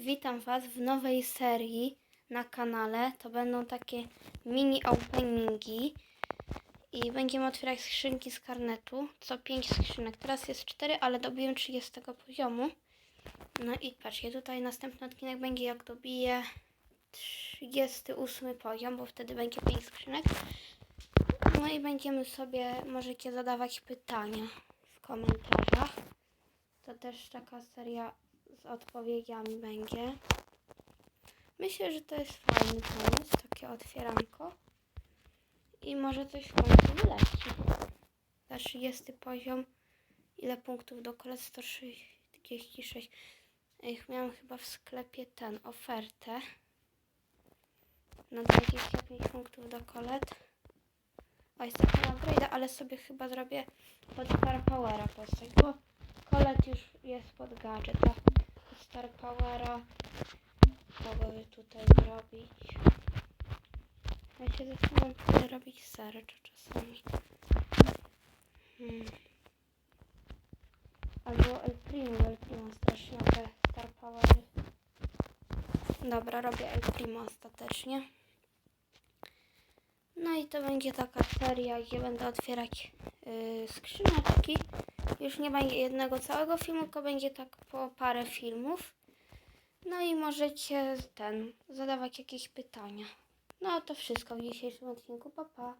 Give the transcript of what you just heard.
Witam Was w nowej serii na kanale. To będą takie mini openingi i będziemy otwierać skrzynki z karnetu. Co 5 skrzynek. Teraz jest 4, ale dobiłem 30 poziomu. No i patrzcie, tutaj następny odcinek będzie jak dobiję 38 poziom, bo wtedy będzie 5 skrzynek. No i będziemy sobie, możecie zadawać pytania w komentarzach. To też taka seria z odpowiedziami będzie. Myślę, że to jest fajny pomysł, takie otwieranko. I może coś w końcu wyleci. Za 30 poziom. Ile punktów do kolet? 136. Ich miałam chyba w sklepie ten, ofertę. Na 25 punktów do kolet. O, jest taka upgrade, ale sobie chyba zrobię pod Star Powera postać, bo kolet już jest pod gadżeta. Star Powera kogo tutaj zrobić? Ja się zastanawiam, czy robić search czasami. Hmm. Albo El Primo, El Primo strasznie Star Powery. Dobra, robię El Primo ostatecznie. I to będzie taka seria, gdzie będę otwierać yy, skrzyneczki. Już nie będzie jednego całego filmu, tylko będzie tak po parę filmów. No i możecie ten zadawać jakieś pytania. No to wszystko w dzisiejszym odcinku. Pa, pa.